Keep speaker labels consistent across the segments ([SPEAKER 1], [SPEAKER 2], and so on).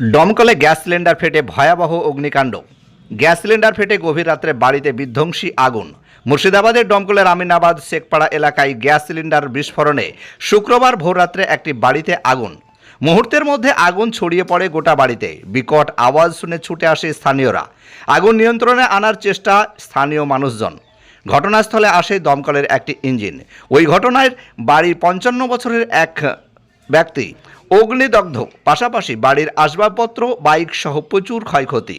[SPEAKER 1] দমকলে gas cylinder ফেটে ভয়াবহ অগ্নিকাণ্ড। গ্যাস সিলিন্ডার ফেটে গভীর রাত্রে বাড়িতে বিধ্বংসী আগুন। মুর্শিদাবাদের দমকলের আমিনাবাদ শেখপাড়া এলাকায় গ্যাস সিলিন্ডার বিস্ফোরণে শুক্রবার ভোররাত্রে একটি বাড়িতে আগুন। মুহূর্তের মধ্যে আগুন ছড়িয়ে পড়ে গোটা বাড়িতে। বিকট আওয়াজ শুনে ছুটে আসে স্থানীয়রা। আগুন নিয়ন্ত্রণে আনার চেষ্টা স্থানীয় মানুষজন। ঘটনাস্থলে আসে দমকলের একটি ইঞ্জিন। ওই ঘটনায় বাড়ির পঞ্চান্ন বছরের এক ব্যক্তি অগ্নিদগ্ধ, পাশাপাশি বাড়ির আসবাবপত্র, বাইক সহ প্রচুর ক্ষয়ক্ষতি।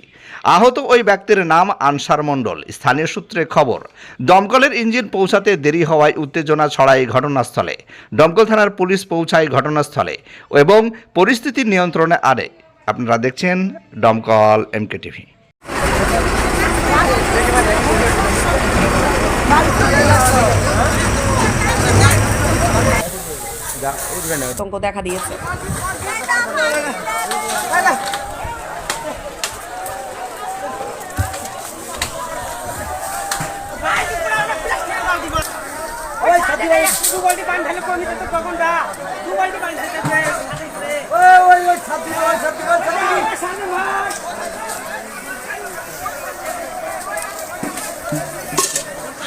[SPEAKER 1] আহত ওই ব্যক্তির নাম আনসার মণ্ডল। স্থানীয় সূত্রে খবর, দমকলের ইঞ্জিন পৌঁছাতে দেরি হওয়ায় উত্তেজনা ছড়ায় ঘটনাস্থলে। দমকল থানার পুলিশ পৌঁছায় ঘটনাস্থলে এবং পরিস্থিতি নিয়ন্ত্রণে আনে। আপনারা দেখছেন দমকল এমকে টিভি
[SPEAKER 2] ভাই সাথী ভাই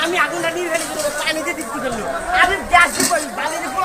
[SPEAKER 2] আমি আগুনটা নিয়ে ফেলে দেবো